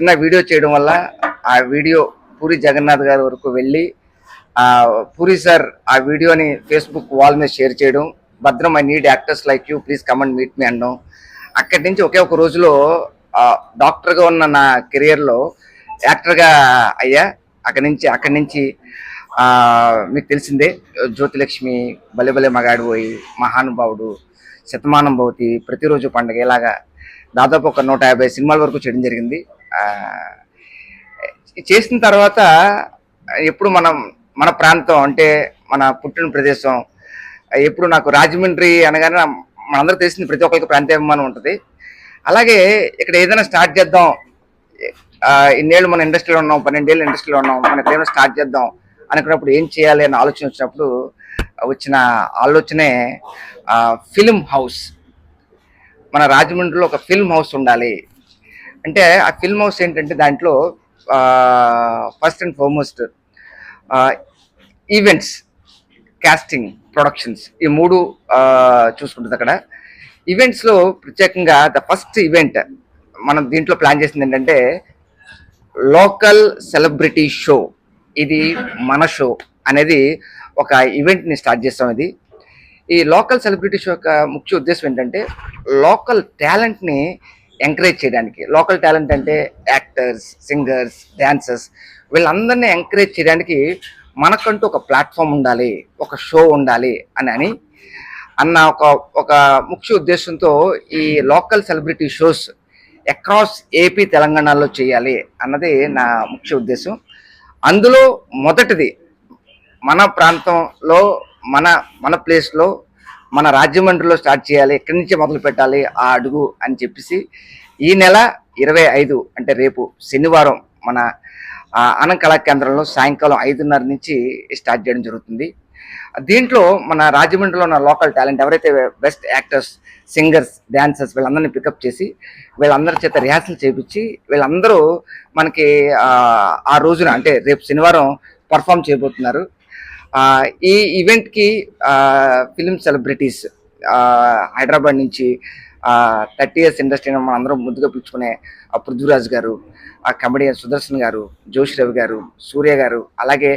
చిన్న వీడియో చేయడం వల్ల ఆ వీడియో పూరి జగన్నాథ్ గారి వరకు వెళ్ళి ఆ పూరి సార్ ఆ వీడియోని ఫేస్బుక్ వాల్ మీద షేర్ చేయడం భద్రం I need actors like you please comment meet me అనడం అక్కడి నుంచి ఒకే ఒక రోజులో డాక్టర్గా ఉన్న నా కెరియర్లో యాక్టర్గా అయ్యా అక్కడి నుంచి అక్కడి నుంచి మీకు తెలిసిందే జ్యోతిలక్ష్మి బలెబలె మగాడు పోయి మహానుభావుడు శతమానం భవతి ప్రతిరోజు పండగ ఇలాగా దాదాపు ఒక నూట యాభై సినిమాల వరకు చేయడం జరిగింది. చేసిన తర్వాత ఎప్పుడు మనం మన ప్రాంతం అంటే మన పుట్టిన ప్రదేశం ఎప్పుడు నాకు రాజమండ్రి అనగానే నా- తెలిసింది ప్రతి ఒక్కరికి ప్రాంతాభిమానం ఉంటుంది. అలాగే ఇక్కడ ఏదైనా స్టార్ట్ చేద్దాం ఇన్నేళ్ళు మన ఇండస్ట్రీలో ఉన్నాం పన్నెండేళ్ళు ఇండస్ట్రీలో ఉన్నాం మనకి ఏదైనా స్టార్ట్ చేద్దాం అనుకున్నప్పుడు ఏం చేయాలి అనే ఆలోచన వచ్చినప్పుడు వచ్చిన ఆలోచనే ఫిలిం హౌస్ మన రాజమండ్రిలో ఒక ఫిల్మ్ హౌస్ ఉండాలి. అంటే ఆ ఫిల్మ్ హౌస్ ఏంటంటే దాంట్లో first and foremost events casting productions ఈ మూడు చూసుకుంటుంది అక్కడ. ఈవెంట్స్లో ప్రత్యేకంగా ద ఫస్ట్ ఈవెంట్ మనం దీంట్లో ప్లాన్ చేసింది ఏంటంటే లోకల్ సెలబ్రిటీ షో ఇది మన షో అనేది ఒక ఈవెంట్ని స్టార్ట్ చేస్తాం ఇది. ఈ లోకల్ సెలబ్రిటీ షో యొక్క ముఖ్య ఉద్దేశం ఏంటంటే లోకల్ టాలెంట్ని ఎంకరేజ్ చేయడానికి. లోకల్ టాలెంట్ అంటే యాక్టర్స్ సింగర్స్ డ్యాన్సర్స్ వీళ్ళందరినీ ఎంకరేజ్ చేయడానికి మనకంటూ ఒక ప్లాట్ఫామ్ ఉండాలి ఒక షో ఉండాలి అని అని అన్న ఒక ఒక ముఖ్య ఉద్దేశంతో ఈ local celebrity shows across AP తెలంగాణలో చేయాలి అన్నది నా ముఖ్య ఉద్దేశం. అందులో మొదటిది మన ప్రాంతంలో మన మన ప్లేస్లో మన రాజమండ్రిలో స్టార్ట్ చేయాలి ఎక్కడి నుంచే మొదలు పెట్టాలి ఆ అడుగు అని చెప్పేసి ఈ నెల ఇరవై ఐదు అంటే రేపు శనివారం మన అనం కళా కేంద్రంలో సాయంకాలం ఐదున్నర నుంచి స్టార్ట్ చేయడం జరుగుతుంది. దీంట్లో మన రాజమండ్రిలో ఉన్న లోకల్ టాలెంట్ ఎవరైతే బెస్ట్ యాక్టర్స్ సింగర్స్ డ్యాన్సర్స్ వీళ్ళందరినీ పికప్ చేసి వీళ్ళందరి చేత రిహార్సల్ చేయించి వీళ్ళందరూ మనకి ఆ, రోజున అంటే రేపు శనివారం పర్ఫామ్ చేయబోతున్నారు. ఈ ఈవెంట్కి ఫిలిం సెలబ్రిటీస్ హైదరాబాద్ నుంచి థర్టీ ఇయర్స్ ఇండస్ట్రీని మనం అందరం ముందుగా పిలుచుకునే ఆ పృథ్వీరాజ్ గారు ఆ కమెడియన్ సుదర్శన్ గారు జోష్ రవి గారు సూర్య గారు అలాగే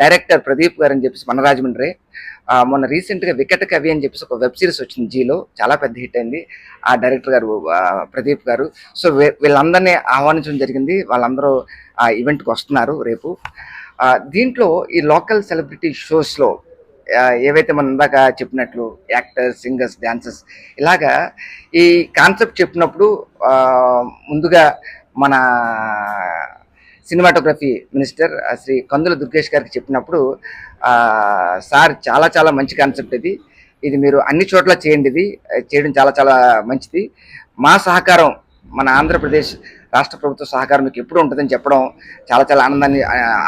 డైరెక్టర్ ప్రదీప్ గారు అని చెప్పేసి మన రాజమండ్రి. మొన్న రీసెంట్గా వికట కవి అని చెప్పేసి ఒక వెబ్ సిరీస్ వచ్చింది జీలో చాలా పెద్ద హిట్ అయింది. ఆ డైరెక్టర్ గారు ప్రదీప్ గారు. సో వీళ్ళందరినీ ఆహ్వానించడం జరిగింది. వాళ్ళందరూ ఆ ఈవెంట్కి వస్తున్నారు రేపు. దీంట్లో ఈ లోకల్ సెలబ్రిటీ షోస్లో ఏవైతే మనం ఇందాక చెప్పినట్లు యాక్టర్స్ సింగర్స్ డాన్సర్స్ ఇలాగా ఈ కాన్సెప్ట్ చెప్పినప్పుడు ముందుగా మన సినిమాటోగ్రఫీ మినిస్టర్ శ్రీ కందుల దుర్గేష్ గారికి చెప్పినప్పుడు సార్ చాలా చాలా మంచి కాన్సెప్ట్ ఇది. ఇది మీరు అన్ని చోట్ల చేయండి ఇది చేయడం చాలా చాలా మంచిది. మా సహకారం మన ఆంధ్రప్రదేశ్ రాష్ట్ర ప్రభుత్వ సహకారం మీకు ఎప్పుడు ఉంటుందని చెప్పడం చాలా చాలా ఆనందాన్ని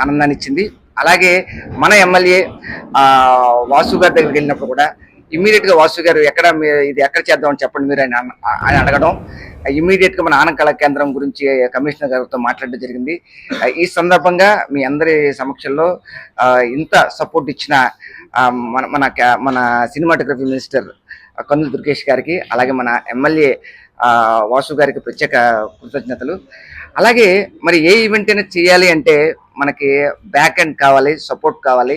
ఆనందాన్ని ఇచ్చింది. అలాగే మన ఎమ్మెల్యే వాసు గారి దగ్గరికి వెళ్ళినప్పుడు కూడా ఇమ్మీడియట్గా వాసు గారు ఎక్కడ మీ- ఇది ఎక్కడ చేద్దామని చెప్పండి మీరు ఆయన ఆయన అడగడం ఇమ్మీడియట్గా మన ఆనం కళా కేంద్రం గురించి కమిషనర్ గారితో మాట్లాడడం జరిగింది. ఈ సందర్భంగా మీ అందరి సమక్షంలో ఇంత సపోర్ట్ ఇచ్చిన మన మన మన సినిమాటోగ్రఫీ మినిస్టర్ కందులు దుర్గేష్ గారికి అలాగే మన ఎమ్మెల్యే వాసు గారికి ప్రత్యేక కృతజ్ఞతలు. అలాగే మరి ఏ ఈవెంట్ అయినా చేయాలి అంటే మనకి బ్యాక్ ఎండ్ కావాలి సపోర్ట్ కావాలి.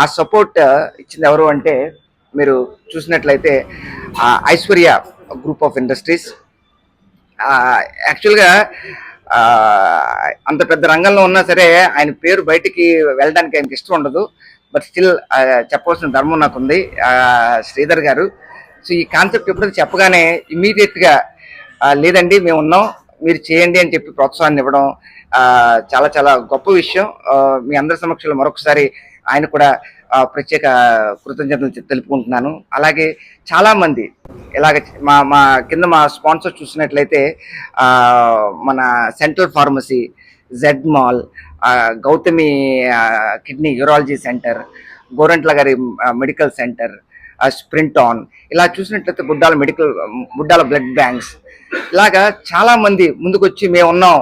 ఆ సపోర్ట్ ఇచ్చింది ఎవరు అంటే మీరు చూసినట్లయితే ఐశ్వర్య గ్రూప్ ఆఫ్ ఇండస్ట్రీస్. యాక్చువల్గా అంత పెద్ద రంగంలో ఉన్నా సరే ఆయన పేరు బయటికి వెళ్ళడానికి ఆయనకి ఇష్టం ఉండదు. బట్ స్టిల్ చెప్పవలసిన ధర్మం నాకు ఉంది శ్రీధర్ గారు సో ఈ కాన్సెప్ట్ ఎప్పుడైతే చెప్పగానే ఇమీడియట్గా లేదండి మేము ఉన్నాం మీరు చేయండి అని చెప్పి ప్రోత్సాహాన్ని ఇవ్వడం చాలా చాలా గొప్ప విషయం. మీ అందరి సమక్షంలో మరొకసారి ఆయన కూడా ప్రత్యేక కృతజ్ఞతలు తెలుపుకుంటున్నాను. అలాగే చాలామంది ఇలాగ మా మా కింద మా స్పాన్సర్ చూసినట్లయితే మన central pharmacy Z mall Gautami kidney urology centre Gorantla గారి మెడికల్ సెంటర్ స్ప్రింట్ ఆన్. ఇలా చూసినట్లయితే Buddala medical Buddala blood banks. ఇలాగా చాలా మంది ముందుకొచ్చి మేము ఉన్నాం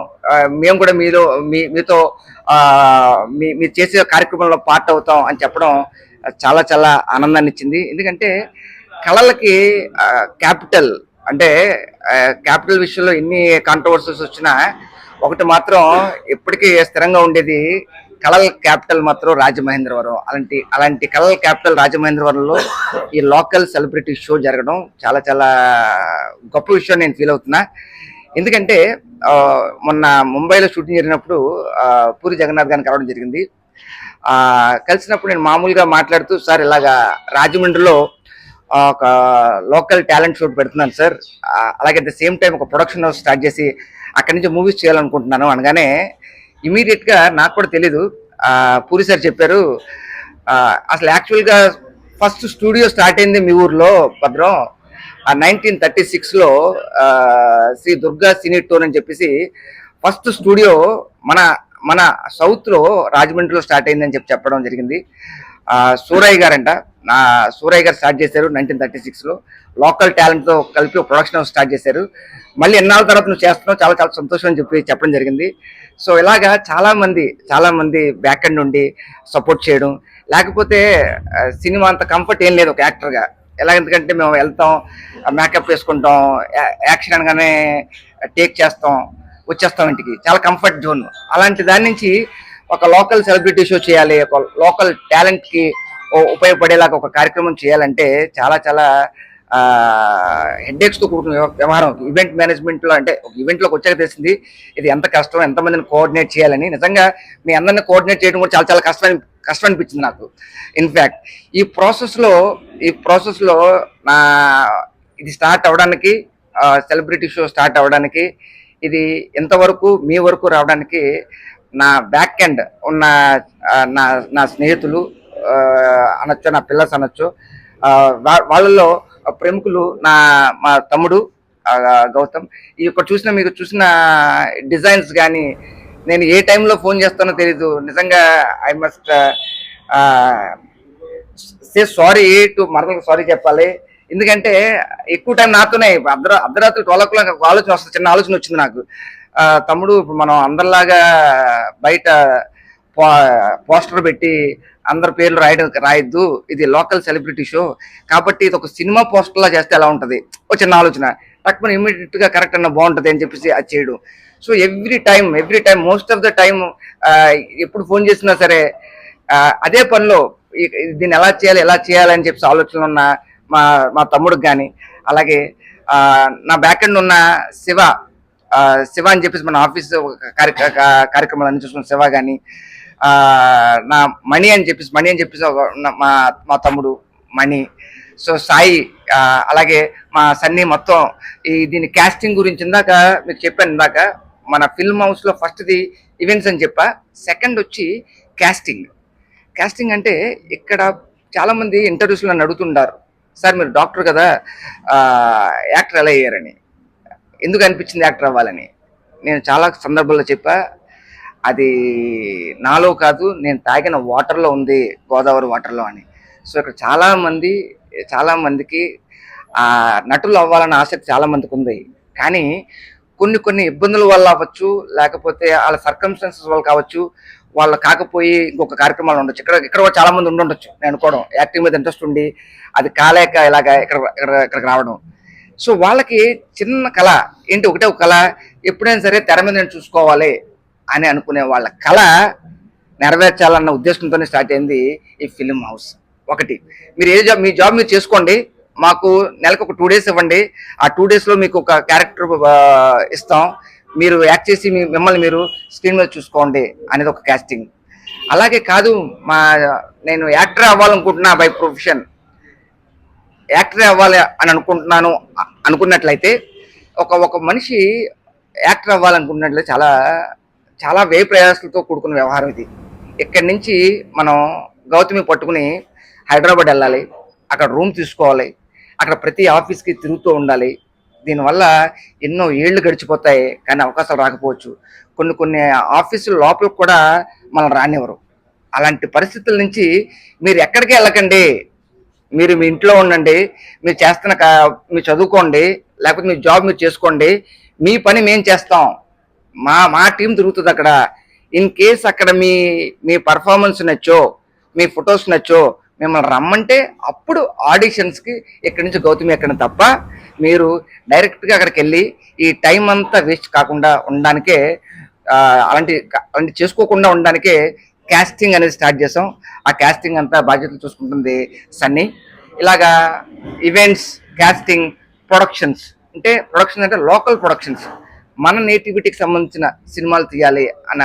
మేము కూడా మీలో మీ మీతో మీ మీరు చేసే కార్యక్రమంలో పార్ట్ అవుతాం అని చెప్పడం చాలా చాలా ఆనందాన్ని ఇచ్చింది. ఎందుకంటే కళలకి క్యాపిటల్ అంటే క్యాపిటల్ విషయంలో ఎన్ని కాంట్రవర్సీస్ వచ్చినా ఒకటి మాత్రం ఎప్పటికీ స్థిరంగా ఉండేది కళల క్యాపిటల్ మాత్రం రాజమహేంద్రవరం. అలాంటి అలాంటి కళల క్యాపిటల్ రాజమహేంద్రవరంలో ఈ లోకల్ సెలబ్రిటీ షో జరగడం చాలా చాలా గొప్ప విషయం నేను ఫీల్ అవుతున్నా. ఎందుకంటే మొన్న ముంబైలో షూటింగ్ జరిగినప్పుడు పూరి జగన్నాథ్ గారిని కలవడం జరిగింది. కలిసినప్పుడు నేను మామూలుగా మాట్లాడుతూ సార్ ఇలాగా రాజమండ్రిలో ఒక లోకల్ టాలెంట్ షూట్ పెడుతున్నాను సార్. అలాగే అట్ ద సేమ్ టైం ఒక ప్రొడక్షన్ హౌస్ స్టార్ట్ చేసి అక్కడి నుంచి మూవీస్ చేయాలనుకుంటున్నాను. అనగానే ఇమీడియట్గా నాకు కూడా తెలీదు. పూరి సార్ చెప్పారు. అసలు యాక్చువల్గా ఫస్ట్ స్టూడియో స్టార్ట్ అయింది మీ ఊర్లో భద్రం. ఆ నైన్టీన్ థర్టీ సిక్స్లో శ్రీ దుర్గా సినీ టోన్ అని చెప్పేసి ఫస్ట్ స్టూడియో మన మన సౌత్లో రాజమండ్రిలో స్టార్ట్ అయిందని చెప్పి చెప్పడం జరిగింది. సూరయ్య గారంట. నా సూరయ్య గారు స్టార్ట్ చేశారు నైన్టీన్ థర్టీ సిక్స్లో లోకల్ టాలెంట్తో కలిపి ప్రొడక్షన్ స్టార్ట్ చేశారు. మళ్ళీ ఎన్నాళ్ళ తర్వాత నువ్వు చేస్తున్నావు? చాలా చాలా సంతోషం అని చెప్పి చెప్పడం జరిగింది. సో ఇలాగా చాలామంది చాలామంది బ్యాక్ అండ్ నుండి సపోర్ట్ చేయడం. లేకపోతే సినిమా అంత కంఫర్ట్ ఏం లేదు ఒక యాక్టర్గా ఎలా ఎందుకంటే మేము వెళ్తాం మేకప్ వేసుకుంటాం యా- యాక్షన్ అనగానే టేక్ చేస్తాం వచ్చేస్తాం ఇంటికి. చాలా కంఫర్ట్ జోన్ అలాంటి దాని నుంచి ఒక లోకల్ సెలబ్రిటీ షో చేయాలి ఒక లోకల్ టాలెంట్కి ఉపయోగపడేలాగా ఒక కార్యక్రమం చేయాలంటే చాలా చాలా హెడ్ఏక్స్ కూడుకున్న వ్యవహారం. ఈవెంట్ మేనేజ్మెంట్లో అంటే ఒక ఈవెంట్లోకి వచ్చాక తెలిసింది ఇది ఎంత కష్టం ఎంతమందిని కోఆర్డినేట్ చేయాలని. నిజంగా మీ అందరిని కోఆర్డినేట్ చేయడం కూడా చాలా చాలా కష్టం కష్టం అనిపించింది నాకు. ఇన్ఫాక్ట్ ఈ ప్రాసెస్లో ఈ ప్రాసెస్లో నా ఇది స్టార్ట్ అవ్వడానికి సెలబ్రిటీ షో స్టార్ట్ అవ్వడానికి ఇది ఎంతవరకు మీ వరకు రావడానికి నా బ్యాక్ ఎండ్ ఉన్న నా నా స్నేహితులు అనొచ్చు నా పిల్లస్ అనొచ్చు వా- వాళ్ళలో ప్రముఖులు నా మా తమ్ముడు గౌతమ్. ఈ యొక్క చూసిన మీకు చూసిన డిజైన్స్ కానీ నేను ఏ టైంలో ఫోన్ చేస్తానో తెలీదు. నిజంగా I must say sorry to మరదలకు sorry చెప్పాలి. ఎందుకంటే ఎక్కువ టైం నాతోనే అర్ధరా అర్ధరాత్రి ట్వెల్వ్ ఓ క్లాక్ ఒక ఆలోచన వస్తుంది చిన్న ఆలోచన వచ్చింది నాకు. తమ్ముడు ఇప్పుడు మనం అందరిలాగా బయట పోస్టర్ పెట్టి అందరి పేర్లు రాయడం రాయొద్దు. ఇది లోకల్ సెలబ్రిటీ షో. కాబట్టి ఇది ఒక సినిమా పోస్టర్ లా చేస్తే ఎలా ఉంటుంది? ఒక చిన్న ఆలోచన. టక్మన్ ఇమీడియట్గా కరెక్ట్ అన్న బాగుంటుంది అని చెప్పేసి అది చేయడం. So every time every time most of the time ఎప్పుడు ఫోన్ చేసినా సరే అదే పనిలో దీన్ని ఎలా చేయాలి ఎలా చేయాలని చెప్పేసి ఆలోచనలు ఉన్న మా మా తమ్ముడికి కానీ అలాగే నా బ్యాక్ ఎండ్ ఉన్న శివ శివ అని చెప్పేసి మన ఆఫీస్ కార్యక్రమాలన్నీ చూసుకున్న శివ కానీ నా మణి అని చెప్పేసి మణి అని చెప్పేసి మా మా తమ్ముడు మణి. సో సాయి అలాగే మా సన్నీ మొత్తం ఈ దీని క్యాస్టింగ్ గురించి ఇందాక మీకు చెప్పాను ఇందాక మన ఫిల్మ్ హౌస్లో ఫస్ట్ది ఈవెంట్స్ అని చెప్పా సెకండ్ వచ్చి క్యాస్టింగ్ క్యాస్టింగ్ అంటే ఇక్కడ చాలామంది ఇంటర్వ్యూస్లో నడుతుంటారు నన్ను అడుగుతుంటారు. సార్ మీరు డాక్టర్ కదా యాక్టర్ ఎలా అయ్యారని? ఎందుకు అనిపించింది యాక్టర్ అవ్వాలని? నేను చాలా సందర్భాల్లో చెప్పా అది నాలో కాదు నేను తాగిన వాటర్లో ఉంది గోదావరి వాటర్లో అని. సో ఇక్కడ చాలామంది చాలామందికి ఆ నటులు అవ్వాలన్న ఆసక్తి చాలా మందికి ఉంది. కానీ కొన్ని కొన్ని ఇబ్బందుల వల్ల అవ్వచ్చు లేకపోతే వాళ్ళ సర్కమ్స్టాన్సెస్ వల్ల కావచ్చు వాళ్ళు కాకపోయి ఇంకొక కార్యక్రమాలు ఉండొచ్చు. ఇక్కడ ఇక్కడ కూడా చాలా ఉండుండొచ్చు నేను అనుకోవడం. యాక్టింగ్ మీద ఇంట్రెస్ట్ ఉండి అది కాలేక ఇలాగ ఇక్కడ ఇక్కడ ఇక్కడికి రావడం. సో వాళ్ళకి చిన్న కళ ఏంటి ఒకటే ఒక కళ ఎప్పుడైనా సరే తెర మీద చూసుకోవాలి అని అనుకునే వాళ్ళ కళ నెరవేర్చాలన్న ఉద్దేశంతోనే స్టార్ట్ అయింది ఈ ఫిలిం హౌస్. ఒకటి మీరు ఏ జాబ్ మీ జాబ్ మీరు చేసుకోండి మాకు నెలకు ఒక టూ డేస్ ఇవ్వండి ఆ టూ డేస్లో మీకు ఒక క్యారెక్టర్ ఇస్తాం మీరు యాక్ట్ చేసి మీ మిమ్మల్ని మీరు స్క్రీన్ మీద చూసుకోండి అనేది ఒక క్యాస్టింగ్ అలాగే కాదు మా నేను యాక్టర్ అవ్వాలనుకుంటున్నా బై ప్రొఫెషన్. యాక్టర్ అవ్వాలి అని అనుకుంటున్నాను అనుకున్నట్లయితే ఒక ఒక మనిషి యాక్టర్ అవ్వాలనుకున్నట్లయితే చాలా చాలా వ్యయ ప్రయాసాలతో కూడుకున్న వ్యవహారం ఇది. ఇక్కడి నుంచి మనం గౌతమి పట్టుకుని హైదరాబాద్ వెళ్ళాలి అక్కడ రూమ్ తీసుకోవాలి అక్కడ ప్రతి ఆఫీస్కి తిరుగుతూ ఉండాలి. దీనివల్ల ఎన్నో ఏళ్ళు గడిచిపోతాయి కానీ అవకాశాలు రాకపోవచ్చు. కొన్ని కొన్ని ఆఫీసుల లోపలికి కూడా మనం రానివ్వరు. అలాంటి పరిస్థితుల నుంచి మీరు ఎక్కడికి వెళ్ళకండి. మీరు మీ ఇంట్లో ఉండండి మీరు చేస్తున్న కా- మీరు చదువుకోండి లేకపోతే మీ జాబ్ మీరు చేసుకోండి మీ పని మేము చేస్తాం. మా మా టీం తిరుగుతుంది అక్కడ. ఇన్ కేస్ అక్కడ మీ మీ పర్ఫార్మెన్స్ నచ్చో మీ ఫొటోస్ నచ్చో మిమ్మల్ని రమ్మంటే అప్పుడు ఆడిషన్స్కి ఇక్కడి నుంచి గౌతమి ఎక్కడ తప్ప మీరు డైరెక్ట్గా అక్కడికి వెళ్ళి ఈ టైం అంతా వేస్ట్ కాకుండా ఉండడానికే అలాంటి అలాంటి చేసుకోకుండా ఉండడానికే క్యాస్టింగ్ అనేది స్టార్ట్ చేసాం. ఆ క్యాస్టింగ్ అంతా బాధ్యతలు చూసుకుంటుంది సన్నీ ఇలాగా ఈవెంట్స్ క్యాస్టింగ్ ప్రొడక్షన్స్ అంటే ప్రొడక్షన్ అంటే లోకల్ ప్రొడక్షన్స్ మన నేటివిటీకి సంబంధించిన సినిమాలు తీయాలి అన్న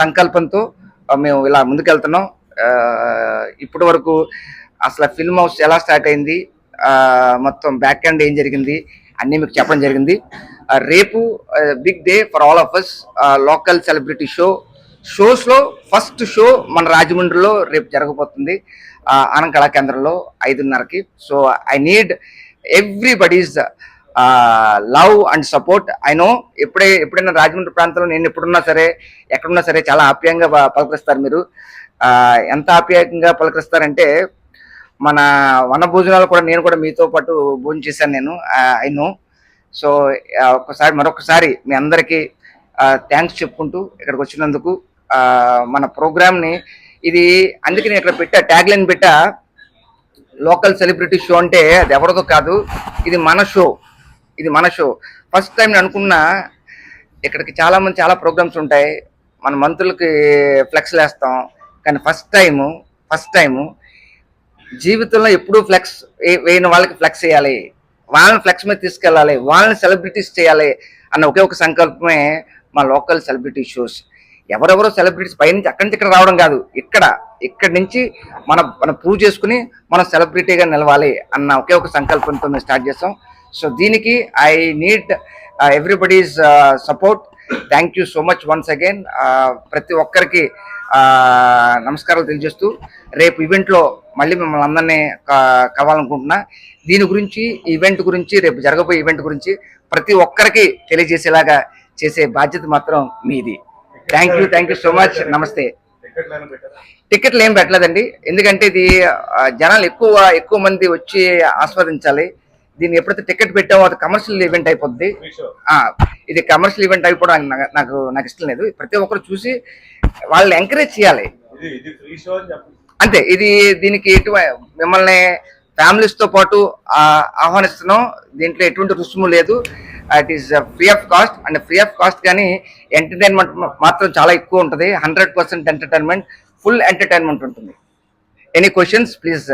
సంకల్పంతో మేము ఇలా ముందుకెళ్తున్నాం. ఇప్పటి వరకు అసలు ఫిల్మ్ హౌస్ ఎలా స్టార్ట్ అయింది మొత్తం బ్యాక్ హ్యాండ్ ఏం జరిగింది అన్నీ మీకు చెప్పడం జరిగింది. రేపు big day for all of us local celebrity show షోస్లో first show మన రాజమండ్రిలో రేపు జరగబోతుంది. ఆ, ఆనంద్ కళా కేంద్రంలో ఐదున్నరకి. So I need everybody's love and support. I know ఎప్పుడే ఎప్పుడైనా రాజమండ్రి ప్రాంతంలో నేను ఎప్పుడున్నా సరే ఎక్కడున్నా సరే చాలా ఆప్యాయంగా పలకరిస్తారు మీరు. ఎంత ఆప్యాయంగా పలకరిస్తారంటే మన వన భోజనాలు కూడా నేను కూడా మీతో పాటు భోజనం చేశాను నేను. I know. సో ఒక్కసారి మరొకసారి మీ అందరికీ థ్యాంక్స్ చెప్పుకుంటూ ఇక్కడికి వచ్చినందుకు మన ప్రోగ్రామ్ని ఇది అందుకే నేను ఇక్కడ పెట్టా ట్యాగ్లైన్ పెట్టా. లోకల్ సెలబ్రిటీ షో అంటే అది ఎవరిదో కాదు ఇది మన షో ఇది మన షో ఫస్ట్ టైం నేను అనుకున్నా ఇక్కడికి చాలామంది చాలా ప్రోగ్రామ్స్ ఉంటాయి. మన మంత్రులకి ఫ్లెక్స్ వేస్తాం కానీ ఫస్ట్ టైము ఫస్ట్ టైము జీవితంలో ఎప్పుడూ ఫ్లెక్స్ వేయని వాళ్ళకి ఫ్లెక్స్ వేయాలి వాళ్ళని ఫ్లెక్స్ మీద తీసుకెళ్ళాలి. వాళ్ళని సెలబ్రిటీస్ చేయాలి అన్న ఒకే ఒక సంకల్పమే మా లోకల్ సెలబ్రిటీ షోస్ ఎవరెవరో సెలబ్రిటీస్ పైనుంచి అక్కడి నుంచి ఇక్కడ రావడం కాదు. ఇక్కడ ఇక్కడి నుంచి మన మనం ప్రూవ్ చేసుకుని మనం సెలబ్రిటీగా నిలవాలి అన్న ఒకే ఒక సంకల్పంతో మేము స్టార్ట్ చేస్తాం. సో దీనికి I need everybody's support thank you so much once again ప్రతి ఒక్కరికి uh, నమస్కారాలు తెలియజేస్తూ రేపు ఈవెంట్లో మళ్ళీ మిమ్మల్ని అందరినీ కావాలనుకుంటున్నా కలవాలనుకుంటున్నా. దీని గురించి ఈవెంట్ గురించి రేపు జరగబోయే ఈవెంట్ గురించి ప్రతి ఒక్కరికి తెలియజేసేలాగా చేసే బాధ్యత మాత్రం మీది. Thank you thank you so much నమస్తే టికెట్లు ఏం పెట్టలేదండి. ఎందుకంటే ఇది జనాలు ఎక్కువ ఎక్కువ మంది వచ్చి ఆస్వాదించాలి. దీన్ని ఎప్పుడైతే టికెట్ పెట్టామో అది కమర్షియల్ ఈవెంట్ అయిపోద్ది. ఇది కమర్షియల్ ఈవెంట్ అయిపోవడం నాకు- నాకు ఇష్టం లేదు. ప్రతి ఒక్కరు చూసి వాళ్ళని ఎంకరేజ్ చేయాలి. అంతే ఇది దీనికి ఎటు మిమ్మల్ని families తో పాటు ఆహ్వానిస్తున్నాం. దీంట్లో ఎటువంటి రుసుము లేదు. It is free of cost and free of cost కానీ ఎంటర్టైన్మెంట్ మాత్రం చాలా ఎక్కువ ఉంటుంది. Hundred percent entertainment full entertainment ఉంటుంది. Any questions please